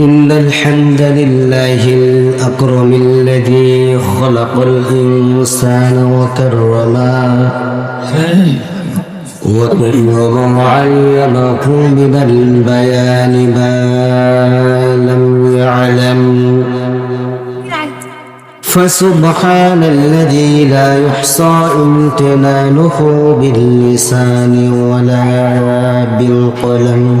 إن الحمد لله الأكرم الذي خلق الإنسان وكرمه. وكرم علمه من البيان ما لم يعلم. فسبحان الذي لا يحصى امتنانه باللسان ولا بالقلم.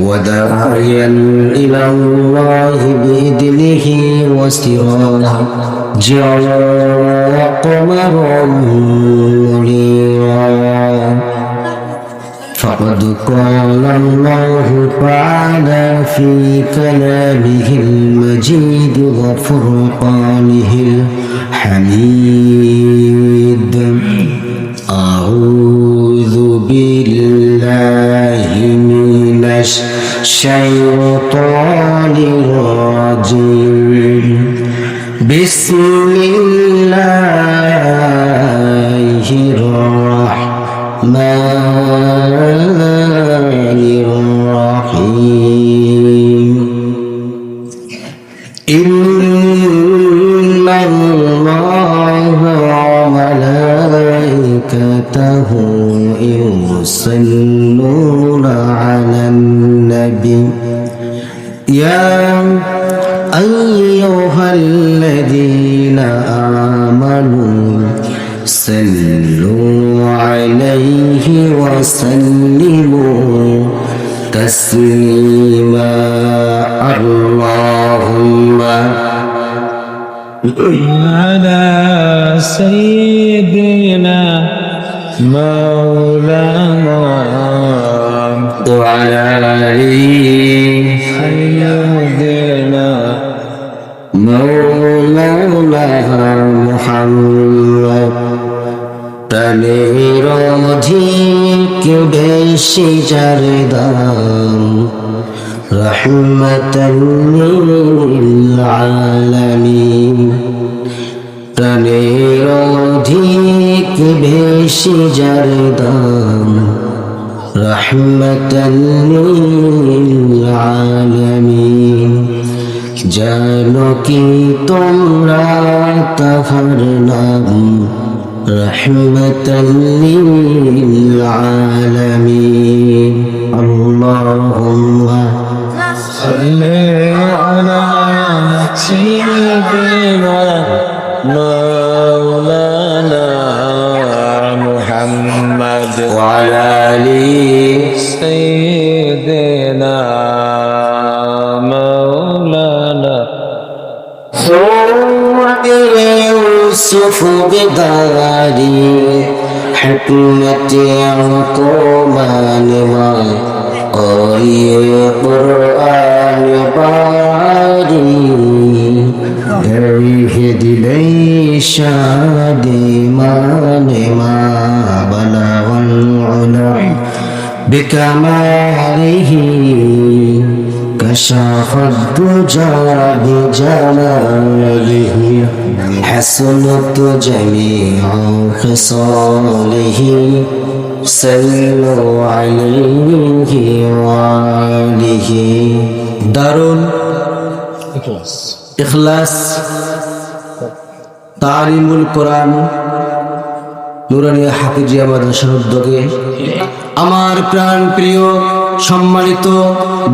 وداعيا إلى الله بإذنه وسراجا وقمرا منيرا. فقد قال الله تعالى في كلامه المجيد وفرقانه الحميد. على سيدنا مولانا وعلى آله سيدنا مولانا محمد প্রাণের অধিক বেশি যার দাম রহমতুল আলমিন প্রাণের অধিক বেশি যার দাম রহমতুল আলমিন জানো কি তোমরা তাহার নাম রহমতুল আলমিন আল্লাহুম্মা صل على سيدنا مولانا محمد وعلى آله سيدنا مولانا. صورة يوسف بداري حكمة عقومان ما قري قرآن الشادمان ما بلغ العلا بكماله كشاف الدجى بجلاله حسنت جميع خصاله صلوا عليه وآله دار إخلاص إخلاص তালিমুল কোরআন নুরানিয়া হাফিজিয়া মাদ্রাসার উদ্যোগে আমার প্রাণ প্রিয় সম্মানিত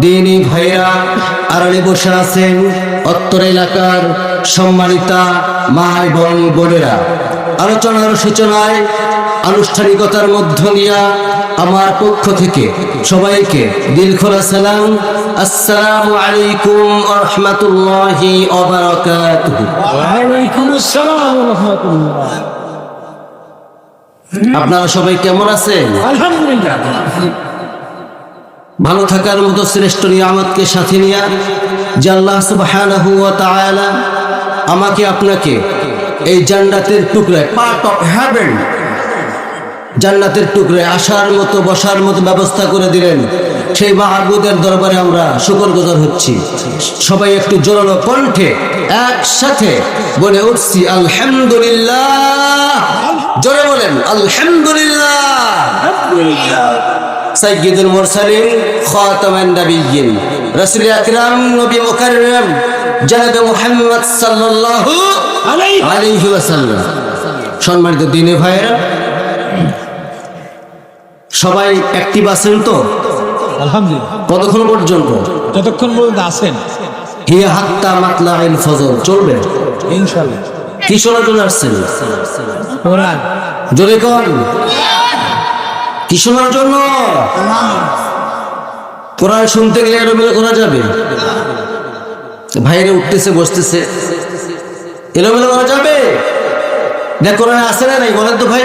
দিনী ভাইরা আড়ালে বসে আছেন অত্তর এলাকার সম্মানিতা মা এবং বোনেরা। আলোচনার সূচনায় আনুষ্ঠানিকতার মধ্য দিয়া আমার পক্ষ থেকে সবাইকে দিল খোলা সালাম। আসসালামু আলাইকুম রহমতুল্লাহি। আপনারা সবাই কেমন আছেন? আলহামদুলিল্লাহ। ভালো থাকার মতো শ্রেষ্ঠ নিয়ামতকে সাথে নিয়ে যে আল্লাহ সুবহানাহু ওয়া তাআলা আমাকে আপনাকে এই জান্নাতের টুকরায় পার্ট অফ হেভেন জান্নাতের টুকরে আসার মতো, বসার মতো ব্যবস্থা করে দিলেন। সেই মাহবুদের দরবারে আমরা শুকর গুজার হচ্ছি। সবাই একটু জোরালো কণ্ঠে একসাথে বলে উঠছি, আলহামদুলিল্লাহ। জোরে বলেন, আলহামদুলিল্লাহ। সাইয়্যিদুল মুরসালিন, খাতামান নাবিয়্যিন। রাসূল আকরাম, নবী মুকাররম, জনাবে মুহাম্মদ সাল্লাল্লাহু আলাইহি ওয়াসাল্লাম। সম্মানিত দিনে ভাইরা সবাই অ্যাক্টিভ আছেন তো? আলহামদুলিল্লাহ। কতক্ষণ পর্যন্ত? যতক্ষণ পর্যন্ত আসেন হিয়া হাত্তা মাতলা আইন ফজল চলবে? ইনশাল্লাহ কি শোনার জন্য আসছেন? কোরআন জোরে কর কি শোনার জন্য? কোরআন শুনতে গেলে এলোমেলো করা যাবে। ভাইরে উঠতেছে বসতেছে। এলোমেলো করা যাবে? দেখ কোরআনে আসে না নাই? বলেন তো ভাই।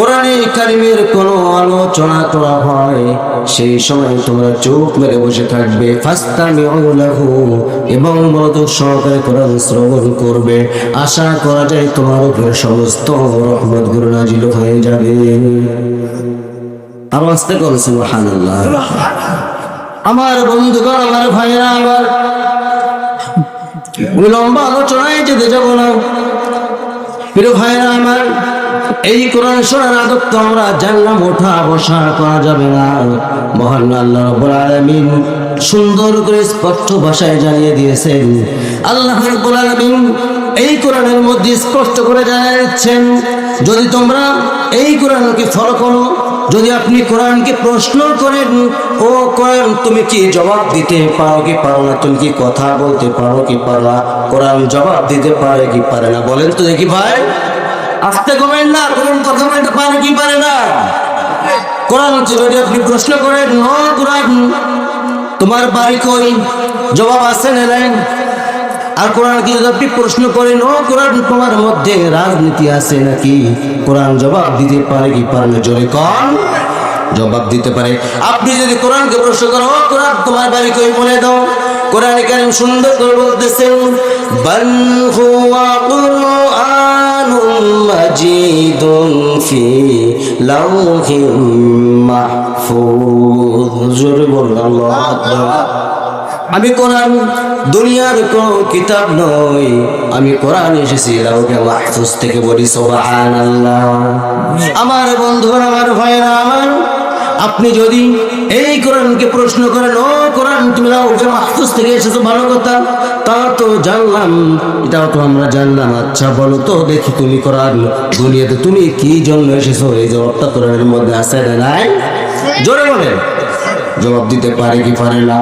কোরআনে কারিমের কোনো আলোচনা করা হয়, সেই সময় তোমরা চোখ মেরে বসে থাকবে। ফাস্তামি লাহু, এবং মনোযোগ সহকারে কোরআন শ্রবণ করবে। আশা করা যায় তোমার উপরে সমস্ত রহমত গুরু নাজিল হয়ে যাবে। আরও আসতে করো সুবহানাল্লাহ। আমার বন্ধুগণ, আমার ভাইরা আমার ওই লম্বা আলোচনায় যেতে যাব না। প্রিয় ভাইরা আমার এই কোরআন শোনার আদত তো আমরা জানলাম, ওঠা, বসা করা যাবে না। মহান আল্লাহ রাব্বুল আলামিন সুন্দর করে স্পষ্ট ভাষায় জানিয়ে দিয়েছেন। আল্লাহ রাব্বুল আলামিন এই কোরআনের মধ্যে স্পষ্ট করে জানিয়েছেন, যদি তোমরা এই কোরআনকে ফলো করো, যদি আপনি কোরআনকে প্রশ্ন করেন, ও কোরআন তুমি কি জবাব দিতে পারো কি পারো না, তুমি কি কথা বলতে পারো কি পারো না, কোরআন জবাব দিতে পারে কি পারে না, বলেন তো দেখি ভাই। আসতে কমেন না কোন কথা বলতে পারে কি পারে না? কোরআন যদি আপনি প্রশ্ন করেন ও কোরআন, তোমার বাড়ি কই? জবাব আছে এলেন আর কোরআন কি যদি আপনি প্রশ্ন করেন ও কোরআন, তোমার মধ্যে রাজনীতি আছে নাকি? কোরআন জবাব দিতে পারে কি পারে না, জোরে কন। জবাব দিতে পারে। আপনি যদি কোরআনকে প্রশ্ন করেন, ও কোরআন, তোমার বাড়ি কই? বলে দাও। কোরআন কারিম সুন্দর করে বলতেছেন, বাল হুয়া কুরআনুম মাজিদুন ফি লাউহিম মাহফুজ। জোরে বলুন, আল্লাহু আকবার। আমি কোরআন, দুনিয়ার কোন কিতাব নই। আমি কোরআন এসেছি লাউকে মাহফুজ থেকে বলি, সুবহানাল্লাহ। আমার বন্ধুরা, আমার ভাইরা আমার আপনি যদি এই কোরআনকে প্রশ্ন করেন, ও কোরআন, তুমি মাহফুজ থেকে এসেছ, ভালো কথা। তা তো জানলাম, এটাও তো আমরা জানলাম। আচ্ছা বলো তো, দেখি তুমি কোরআন দুনিয়াতে তুমি কি জন্য এসেছ? এই জবাবটা কোরআনের মধ্যে আছে না নাই? জোরে বলেন। জবাব দিতে পারে কি পারে না?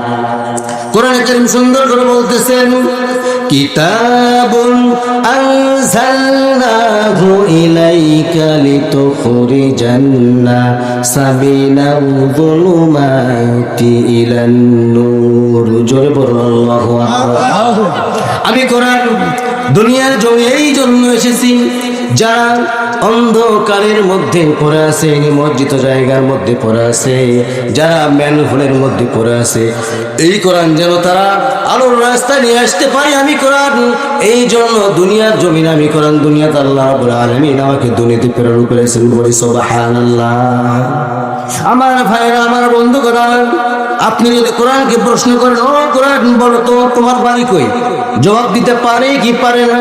কোরআন কারীম সুন্দর করে বলতেছেন কিতাবুন আনজালনাহু ইলাইকা লিতুখরিজান নাসাবিনা যুলুমাতি ইলান নূর। জোরে বলুন আল্লাহু আকবার। আমি কোরআন দুনিয়ার জমি এই জন্য এসেছি। যারা অন্ধকারের মধ্যে পড়ে আছে নিমজ্জিত জায়গার মধ্যে পড়ে আছে, যারা ম্যানহোলের মধ্যে পড়ে আছে। এই কোরআন যেন তারা আলোর রাস্তায় নিয়ে আসতে পারি, আমি কোরআন। এই জন্য দুনিয়ার জমিন আমি কোরআন, দুনিয়াতে আল্লাহ আলামিন আমাকে দুনিয়াতে প্রেরণ করেছেন বলি সুবহানাল্লাহ। আমার ভাইরা আমার বন্ধু কোরআন আপনি যদি কোরআনকে প্রশ্ন করেন, ও কোরআন বলো তো, তোমার বাড়ি কই? জবাব দিতে পারে কি পারে না?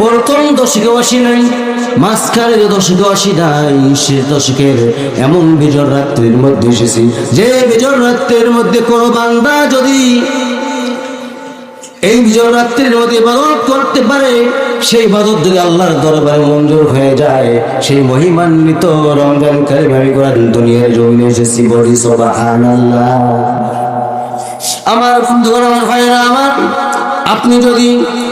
প্রথম দশকে আসি নাই মাঝখানের দশকে আসি নাই, সে দশকের এমন বিজর রাত্রির মধ্যে এসেছি। যে বিজর রাত্রির মধ্যে কোনো বান্দা যদি এই বিজয় রাত্রির মধ্যে ইবাদত করতে পারে, সেই ইবাদত যদি আল্লাহর দরবারে মঞ্জুর হয়ে যায়, সেই মহিমান্বিত রমজান কারিম আমি কোরআন দুনিয়ার জমিনে এসেছি বলি, সুবহানাল্লাহ। আমার বন্ধুগণ, আমার ভাইরা আমার আপনি যদি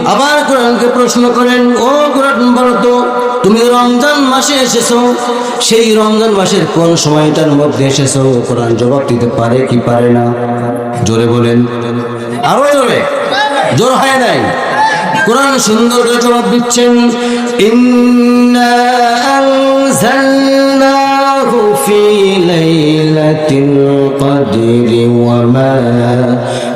আবার কোরআনকে প্রশ্ন করেন, ও কোরআন বলো তো, তুমি রমজান মাসে এসেছ, সেই রমজান মাসের কোন সময়টার মধ্যে এসেছ? কোরআন জবাব দিতে পারে কি পারে না? জোরে বলেন। আরও জোরে। জোর হয় নাই। কোরআন সুন্দর করে জবাব দিচ্ছেন ফি লাইলাতিল কদরি ওয়া মা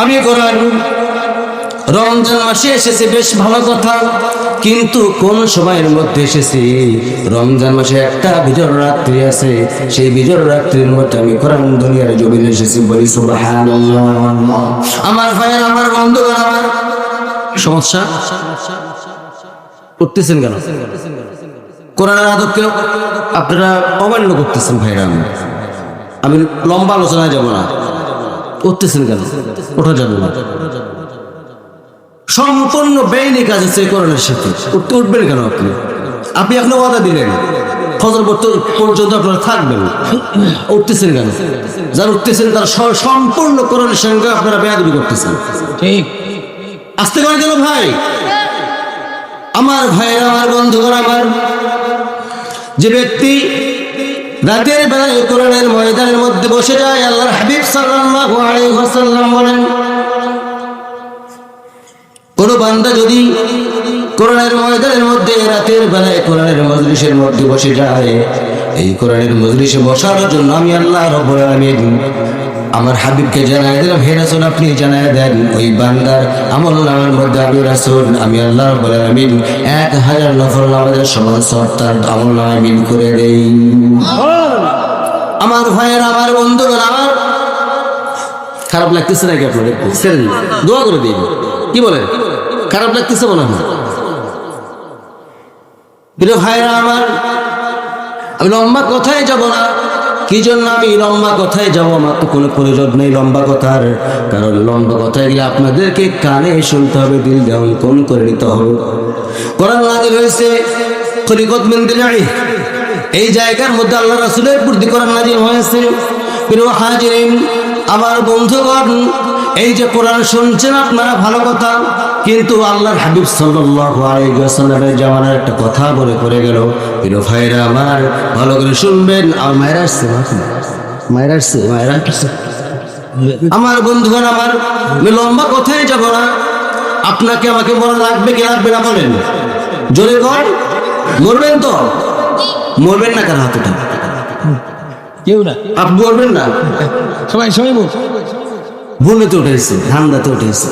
আমি রমজান মাসে এসেছে, বেশ ভালো কথা। কিন্তু কোন সময়ের মধ্যে এসেছি, রমজান মাসে একটা বিজর রাত্রি আছে। সেই বিজর রাত্রির মধ্যে আমি কোরআন দুনিয়ার জমিন এসেছি বলি, সুবহানাল্লাহ। আমার ভাইয়ের, আমার বন্ধু আমার সমস্যা? করতেছেন কেন? কোরআনের আদবকে আপনারা অমান্য করতেছেন ভাইরা। আমি আমি লম্বা আলোচনায় যাব না। করতেছেন কেন? ওঠা যাবে না। সম্পূর্ণ বেইনি কাজ আছে কোরআনের সাথে। উঠতে উঠবেন কেন আপনি? আপনি এখনও ওয়াদা দিলেন। ফজর পর্যন্ত- পর্যন্ত আপনারা থাকবেন। উঠতেছেন কেন? যারা উঠতেছেন তারা সম্পূর্ণ কোরআনের সঙ্গে আপনারা বেয়াদবি করতেছেন। ঠিক। আসতে পারেন কেন ভাই? আমার ভাইয়ের আমার বন্ধুগণ আমার যে ব্যক্তি রাতের বেলায় কোরআনের ময়দানের মধ্যে বসে যায়, আল্লাহর হাবিব সাল্লাল্লাহু আলাইহি ওয়াসাল্লাম বলেন, কোন বান্দা যদি কোরআনের ময়দানের মধ্যে রাতের বেলায় কোরআনের মজলিসের মধ্যে বসে যায়, এই কোরআনের মজলিসে বসার জন্য আমি আল্লাহ রব্বুল আলামিন আমার হাবিবকে জানাই দিলাম, হে রাসূল, আপনি জানাই দেন, ওই বান্দার আমল নামের মধ্যে আমি রাসূল, আমি আল্লাহ রব্বুল আলামিন এক হাজার নফল নামাজের সমান সব আমল নামে মিল করে দেই। আমার ভাইয়ের, আমার বন্ধুগণ, আমার খারাপ লাগতেছে নাকি একটু দোয়া করে দিন। কি বলেন? খারাপ লাগতেছে মনে হয়? ভাইরা আমার, আমি লম্বা কথায় যাব না। কি জন্য আমি লম্বা কথায় যাব? আমার তো কোনো প্রয়োজন নেই লম্বা কথার। কারণ লম্বা কথায় গেলে আপনাদেরকে কানে শুনতে হবে, দিল দেওয়ান কোন করে নিতে হবে। কোরআন নাজিল হয়েছে খলিকত মিন দিলাই এই জায়গার মধ্যে আল্লাহ রাসুলের প্রতি কোরআন নাজিল হয়েছে। প্রিয় হাজিরিন, আমার বন্ধুগণ এই যে কোরআন শুনছেন আপনারা ভালো কথা কিন্তু আল্লাহর হাবিব ওয়াসাল্লামের জামানার একটা কথা বলে করে গেল। ভাইরা আমার ভালো করে শুনবেন। আর মায়েরা আসছে মায়েরা আসছে? মায়েরা আসছে? আমার বন্ধুগণ আমার আমি লম্বা কথায় যাব না। আপনাকে আমাকে বলা লাগবে কি লাগবে না বলেন? জোরে কর মরবেন তো? মরবেন না কার হাতে? কেউ না। আপনি মরবেন না? সবাই সবাই বল ভুলেতে উঠেছে ধান্দাতে উঠেছে।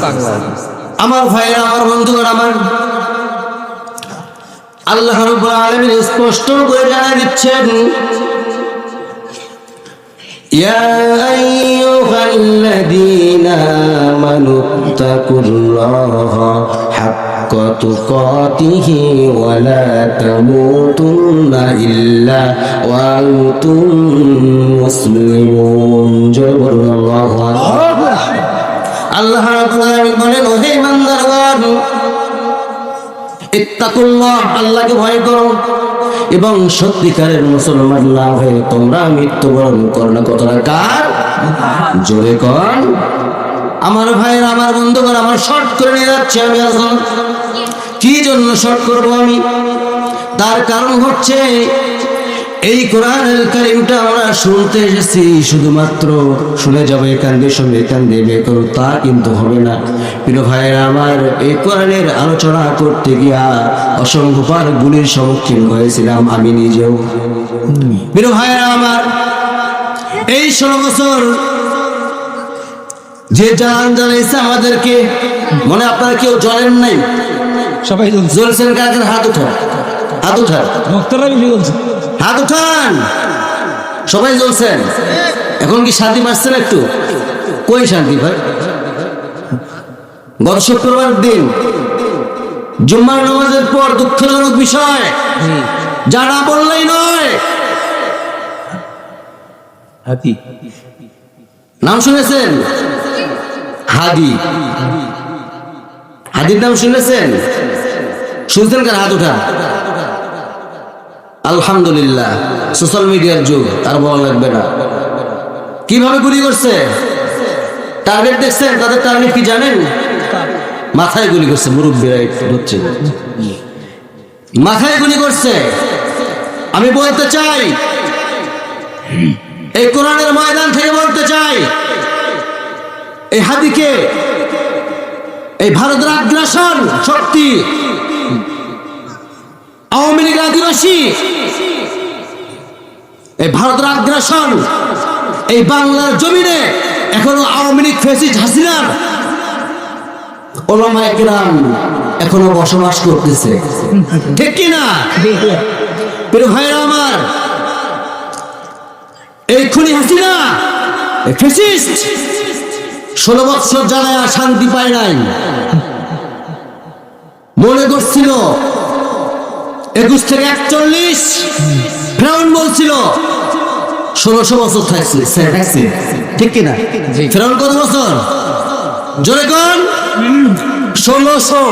আমার ভাইয়েরা আমার বন্ধুগণ আমার আল্লাহ রব্বুল আলামিন স্পষ্ট করে জানা দিচ্ছেন ইয়া আইয়ুহাল্লাযীনা আমানু তাকুল্লাহা তুকাতিহি ওয়া লা তামুতুন্না ইল্লা ওয়া আনতুম মুসলিমুন। আকবার। আল্লাহ বলেন, ওহে ইমানদারগণ আল্লাহকে ভয় করো এবং সত্যিকারের মুসলমান না হয়ে তোমরা মৃত্যুবরণ করো না। কতটা কার? জোরে কর আমার ভাইয়ের, আমার বন্ধুগণ, আমার শর্ট করে নিয়ে যাচ্ছে আমি এখন কি জন্য শর্ট করব আমি? তার কারণ হচ্ছে এই কোরআনের কারিমটা আমরা শুনতে এসেছি শুধুমাত্র শুনে যাব এখান দিয়ে সঙ্গে এখান দিয়ে বের করো তা কিন্তু হবে না। প্রিয় ভাইয়েরা আমার এই কোরআনের আলোচনা করতে গিয়া অসংখ্যবার গুলির সম্মুখীন হয়েছিলাম আমি নিজেও। প্রিয় ভাইয়েরা আমার এই ষোলো বছর যে জান জানাইছে আমাদেরকে মনে আপনারা কেউ জ্বলেন নাই? সবাই জ্বলছে। জ্বলছেন কাকের হাত উঠান। হাত উঠান। ভক্তরা বেশি হাত উঠান। সবাই জ্বলছেন। এখন কি শান্তি পাচ্ছেন একটু? কই শান্তি ভাই? গত শুক্রবার দিন জুম্মার নামাজের পর দুঃখজনক বিষয়। যারা বললেই নয়। হাতি নাম শুনেছেন? হাদি। হাদির নাম শুনেছেন? শুনছেন কার হাত উঠা আলহামদুলিল্লাহ সোশ্যাল মিডিয়ার যুগ, তার বলা লাগবে না। কীভাবে গুলি করছে? টার্গেট দেখছেন? তাদের টার্গেট কি জানেন? মাথায় গুলি করছে, মুরব্বীরা হচ্ছে মাথায় গুলি করছে। আমি বলতে চাই, এই কোরআনের ময়দান থেকে বলতে চাই, এই হাদিকে, এই ভারতের আগ্রাসন শক্তি, আওয়ামী লীগ আদিবাসী এই ভারতের আগ্রাসন, এই বাংলার জমিনে এখনও আওয়ামী লীগ ফেসিস হাসিনার ওলামা একরাম এখনও বসবাস করতেছে। ঠিক কি না? প্রিয় ভাইরা আমার, এই খুনি হাসিনা, এই ফেসিস্ট, ষোলো বৎসর যারা শান্তি পায় নাই। মনে করছিল একুশ থেকে একচল্লিশ ফেরাউন বলছিল ষোলোশো বছর থাকছে থাকছে। ঠিক কিনা? ফেরাউন কত বছর? জোরে কোন। ষোলোশো।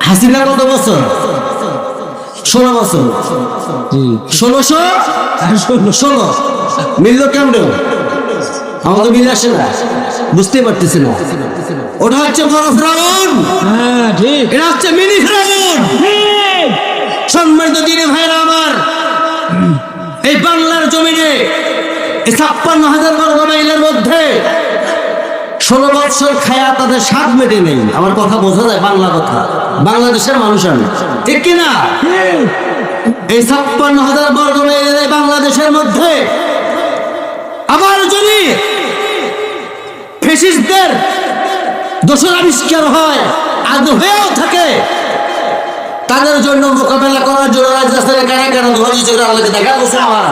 হাসিনা কত বছর? ষোলো বছর। ষোলোশো? ষোলো। মিলল কেমন? আমাকে মিলে আসে না। বুঝতে পারতেছি না। ওটা হচ্ছে বড় ফ্রাউন। হ্যাঁ ঠিক। এটা হচ্ছে মিনি ফ্রাউন। সম্মানিত দিনে ভাইরা আমার। এই বাংলার জমিনে ছাপ্পান্ন হাজার বর্গ মাইলের মধ্যে ষোলো বৎসর খায়া তাদের স্বাদ মেটে নেই। আমার কথা বোঝা যায় বাংলা কথা। বাংলাদেশের মানুষ আমি। ঠিক কিনা এই ছাপ্পান্ন হাজার বর্গ মাইলের বাংলাদেশের মধ্যে আবার যদি ফেসিসদের দোষের আবিষ্কার হয় আজ হয়েও থাকে। তাদের জন্য মোকাবেলা করার জন্য রাজরাস্তায় কারা কারা ধরে চলে আল্লাহকে দেখা বসে আমার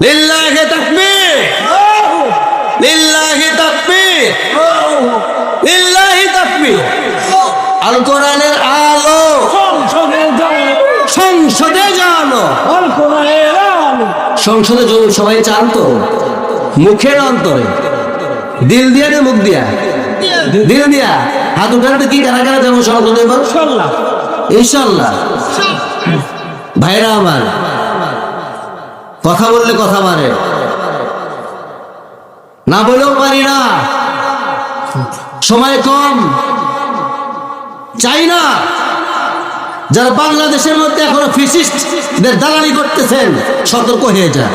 লিল্লাহি তাকবীর। লিল্লাহি তাকবীর। লিল্লাহি তাকবীর। আল কোরআনের আলো। সংসদে জানো। সংসদে সবাই চান তো। মুখের অন্তরে। দিল দিয়া মুখ দিয়া? দিল দিয়া। হাত উঠাতে কি কারা কারা যাব সংসদে এবার ইনশাল্লাহ। ভাইরা আমার কথা বললে কথা মারে। না বলেও পারি না। সময় কম। চাই না। যারা বাংলাদেশের মধ্যে এখনও ফিসিস্টদের দালালি করতেছেন সতর্ক হয়ে যায়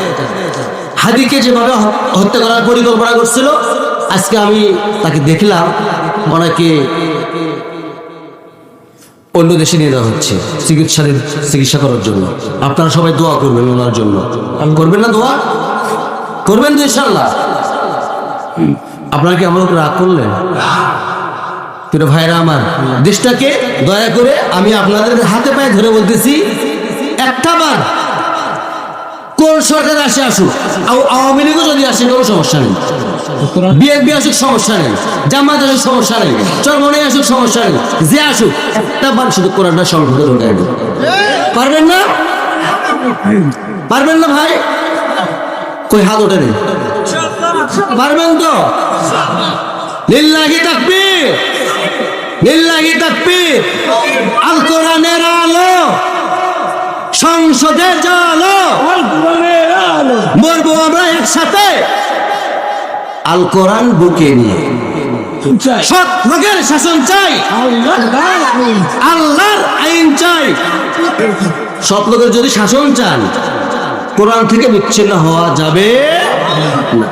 হাদিকে যেভাবে হত্যা করার পরিকল্পনা করছিল আজকে আমি তাকে দেখলাম। ওনাকে অন্য দেশে নিয়ে যাওয়া হচ্ছে চিকিৎসাধীন চিকিৎসা করার জন্য। আপনারা সবাই দোয়া করবেন ওনার জন্য। করবেন না দোয়া? করবেন তো ইনশাল্লাহ আপনারা কি আমার রাগ করলেন? প্রিয় ভাইরা আমার, দেশটাকে দয়া করে আমি আপনাদের হাতে পায়ে ধরে বলতেছি, একটা বার কোন সরকার আসে আসুক আও- আওয়ামী লীগও যদি আসে কোনো সমস্যা নেই। বিএনপি আসুক সমস্যা নেই। জামাত আসুক সমস্যা নেই। চরমনে আসুক সমস্যা নেই। যে আসুক একটা বার শুধু কোরআনটা ঢোকায় দিন। পারবেন না? পারবেন না ভাই? কই হাত ওঠে নেই পারবেন তো? লিল্লাহি তাকবীর। লিল্লাহি তাকবীর। আল কোরআনের আলো। সংসদে জালো। মরবো আমরা একসাথে। আল কোরআন বুকে নিয়ে। সৎ লোকের শাসন চাই। আল্লাহর আইন চাই। সৎ লোকের যদি শাসন চান, কোরআন থেকে বিচ্ছিন্ন হওয়া যাবে না।